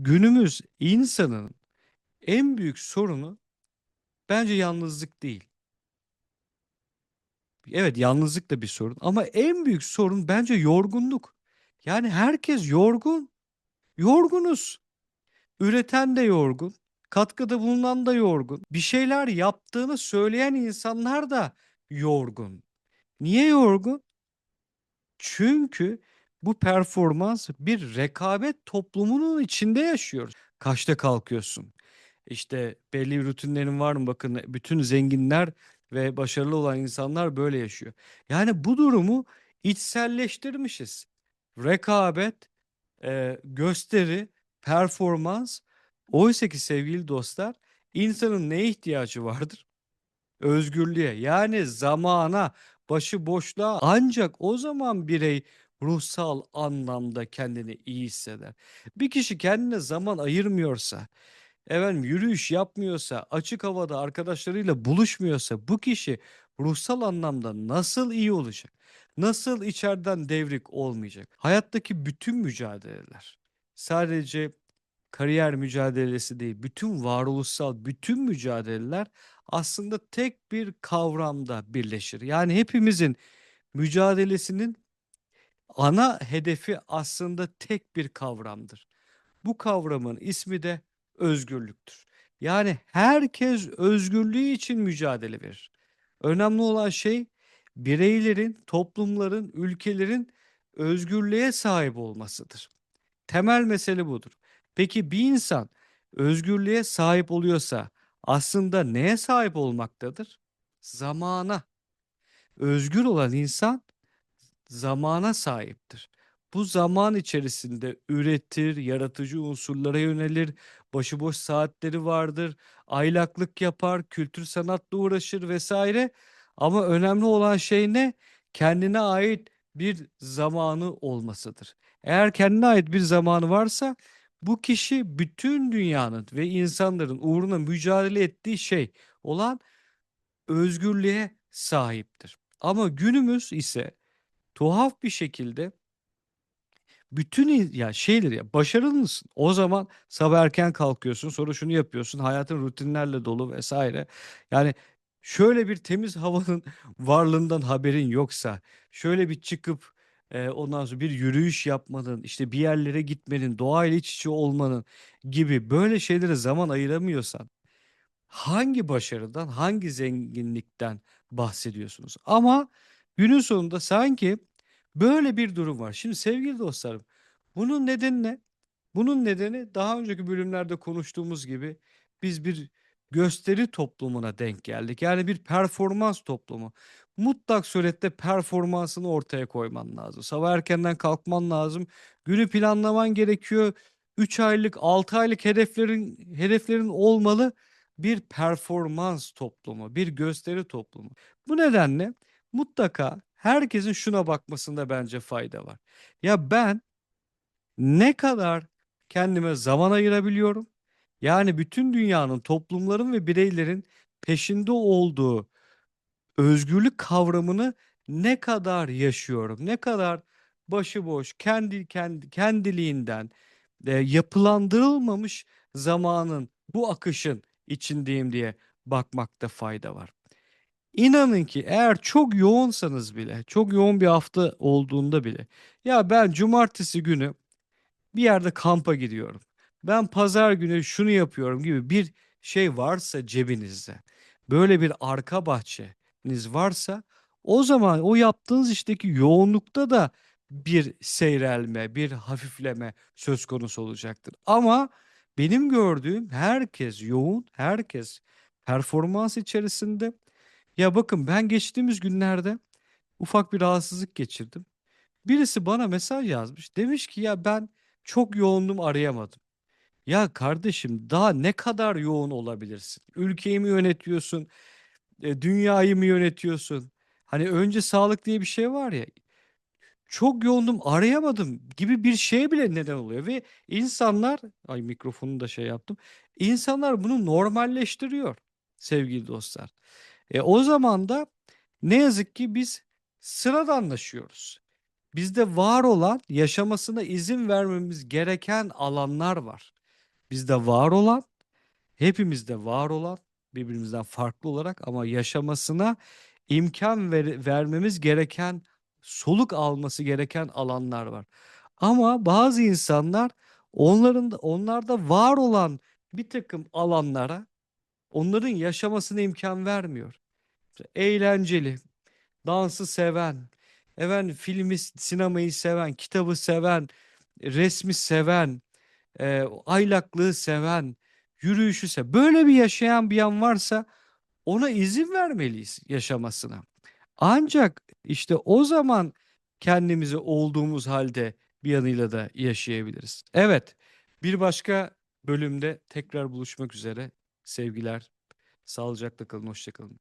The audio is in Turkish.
Günümüz insanının en büyük sorunu bence yalnızlık değil. Evet, yalnızlık da bir sorun ama en büyük sorun bence yorgunluk. Yani herkes yorgun. Yorgunuz. Üreten de yorgun, katkıda bulunan da yorgun, bir şeyler yaptığını söyleyen insanlar da yorgun. Niye yorgun? Çünkü bu performans bir rekabet toplumunun içinde yaşıyoruz. Kaçta kalkıyorsun? İşte belli rutinlerin var mı? Bakın bütün zenginler ve başarılı olan insanlar böyle yaşıyor. Yani bu durumu içselleştirmişiz. Rekabet, eee, gösteri, performans. Oysa ki sevgili dostlar, insanın neye ihtiyacı vardır? Özgürlüğe, yani zamana, başıboşluğa. Ancak o zaman birey ruhsal anlamda kendini iyi hisseder. Bir kişi kendine zaman ayırmıyorsa, efendim yürüyüş yapmıyorsa, açık havada arkadaşlarıyla buluşmuyorsa bu kişi ruhsal anlamda nasıl iyi olacak? Nasıl içeriden devrik olmayacak? Hayattaki bütün mücadeleler sadece kariyer mücadelesi değil, bütün varoluşsal bütün mücadeleler aslında tek bir kavramda birleşir. Yani hepimizin mücadelesinin ana hedefi aslında tek bir kavramdır. Bu kavramın ismi de özgürlüktür. Yani herkes özgürlüğü için mücadele verir. Önemli olan şey bireylerin, toplumların, ülkelerin özgürlüğe sahip olmasıdır. Temel mesele budur. Peki bir insan özgürlüğe sahip oluyorsa aslında neye sahip olmaktadır? Zamana. Özgür olan insan zamana sahiptir. Bu zaman içerisinde üretir, yaratıcı unsurlara yönelir, başıboş saatleri vardır, aylaklık yapar, kültür sanatla uğraşır vesaire. Ama önemli olan şey ne? Kendine ait bir zamanı olmasıdır. Eğer kendine ait bir zamanı varsa bu kişi bütün dünyanın ve insanların uğruna mücadele ettiği şey olan özgürlüğe sahiptir. Ama günümüz ise tuhaf bir şekilde bütün ya şeydir ya başarılı mısın? O zaman sabah erken kalkıyorsun, sonra şunu yapıyorsun, hayatın rutinlerle dolu vesaire. Yani şöyle bir temiz havanın varlığından haberin yoksa, şöyle bir çıkıp, eee, ondan sonra bir yürüyüş yapmanın, işte bir yerlere gitmenin, doğayla iç içe olmanın gibi böyle şeylere zaman ayıramıyorsan hangi başarıdan, hangi zenginlikten bahsediyorsunuz? Ama günün sonunda sanki böyle bir durum var. Şimdi sevgili dostlarım, bunun nedeni ne? Bunun nedeni daha önceki bölümlerde konuştuğumuz gibi biz bir gösteri toplumuna denk geldik. Yani bir performans toplumu. Mutlak surette performansını ortaya koyman lazım. Sabah erkenden kalkman lazım. Günü planlaman gerekiyor. 3 aylık, 6 aylık hedeflerin hedeflerin olmalı. Bir performans toplumu, bir gösteri toplumu. Bu nedenle mutlaka herkesin şuna bakmasında bence fayda var. Ya ben ne kadar kendime zaman ayırabiliyorum? Yani bütün dünyanın, toplumların ve bireylerin peşinde olduğu özgürlük kavramını ne kadar yaşıyorum? Ne kadar başıboş, kendi kendi kendiliğinden, eee, yapılandırılmamış zamanın, bu akışın içindeyim diye bakmakta fayda var. İnanın ki eğer çok yoğunsanız bile, çok yoğun bir hafta olduğunda bile, ya ben cumartesi günü bir yerde kampa gidiyorum. Ben pazar günü şunu yapıyorum gibi bir şey varsa cebinizde, böyle bir arka bahçeniz varsa o zaman o yaptığınız işteki yoğunlukta da bir seyrelme, bir hafifleme söz konusu olacaktır. Ama benim gördüğüm herkes yoğun, herkes performans içerisinde. Ya bakın ben geçtiğimiz günlerde ufak bir rahatsızlık geçirdim. Birisi bana mesaj yazmış. Demiş ki ya ben çok yoğundum arayamadım. Ya kardeşim daha ne kadar yoğun olabilirsin? Ülkeyi mi yönetiyorsun? Eee, dünyayı mı yönetiyorsun? Hani önce sağlık diye bir şey var ya. Çok yoğundum arayamadım gibi bir şeye bile neden oluyor ve insanlar ay mikrofonu da şey yaptım. İnsanlar bunu normalleştiriyor sevgili dostlar. E, o zaman da ne yazık ki biz sıradanlaşıyoruz. Bizde var olan yaşamasına izin vermemiz gereken alanlar var. bizde var olan, hepimizde var olan, birbirimizden farklı olarak ama yaşamasına imkan ver vermemiz gereken, soluk alması gereken alanlar var. Ama bazı insanlar onların da onlarda var olan birtakım alanlara onların yaşamasına imkân vermiyor. Eğlenceli, dansı seven, efendim filmi, sinemayı seven, kitabı seven, resmi seven, eee, aylaklığı seven, yürüyüşü seven, böyle bir yaşayan bir an varsa ona izin vermeliyiz yaşamasına. Ancak işte o zaman kendimizi olduğumuz hâlde bir yanıyla da yaşayabiliriz. Evet, bir başka bölümde tekrar buluşmak üzere. Sevgiler, sağlıcakla kalın, hoşça kalın.